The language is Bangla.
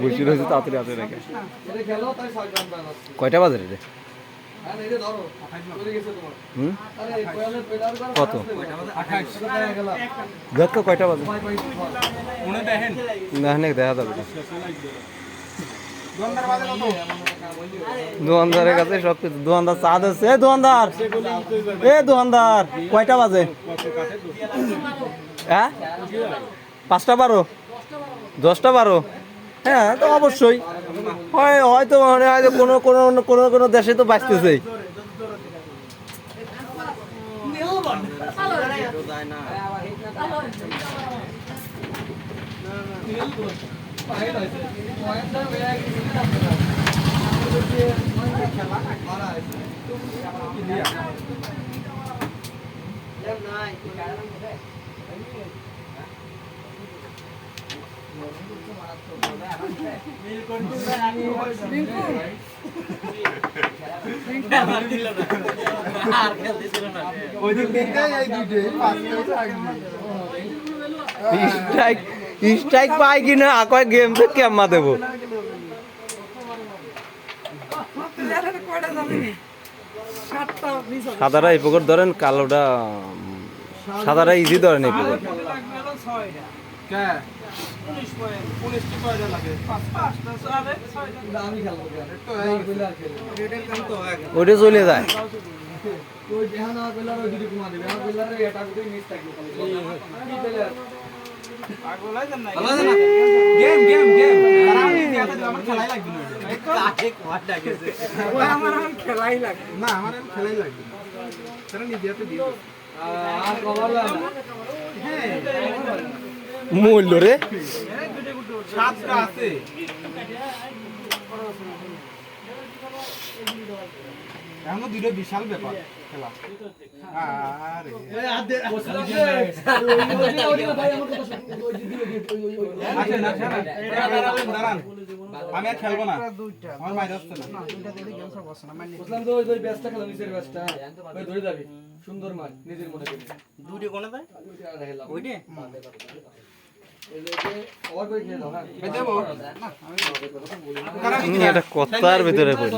বসে রয়েছে তাড়াতাড়ি ব্যান আছে কয়টা বাজে রে? কত? কয়টা বাজে। দেখা যাবে কাছে সব কিছু দোকানদার চা দোকানদার! এ, দোকানদার! কয়টা বাজে? হ্যাঁ? পাঁচটা বারো? দশটা বারো? হ্যাঁ তো অবশ্যই। হয়, হয়তো মানে হয়তো কোনো কোনো কোনো কোনো দেশে তো বাঁচতেছে। স্ট্রাইক স্ট্রাইক পাই কিনা কয় গেম তো কেমা দেবো? সাদারা এই পুকুর ধরেন, কালোটা সাদারা ইজি ধরেন এই পুকুর আমি খেলব ওইটা চলে যায়। ওই যেহানা পেলার ওই দিবে পেলারের এটা মিস থাকবে কি গেম গেম গেম। তো। আমার খেলাই লাগবে না। আমার খেলাই লাগবে না। তারা নিজে হাতে দিয়ে। আর কমালা মূল্য রে। আছে এখনও দুটো বিশাল ব্যাপার খেলা। আরে। না খেলা দাঁড়ান। দাঁড়ান আমি আর খেলব না। আমার মাইর আসছে না। বুঝলাম তো ওই ওই ধরে যাবি সুন্দর মাছ নিজের মনে করে দুটো কোনে দেয়? ওইটা? এটা কথার ভিতরে পড়ল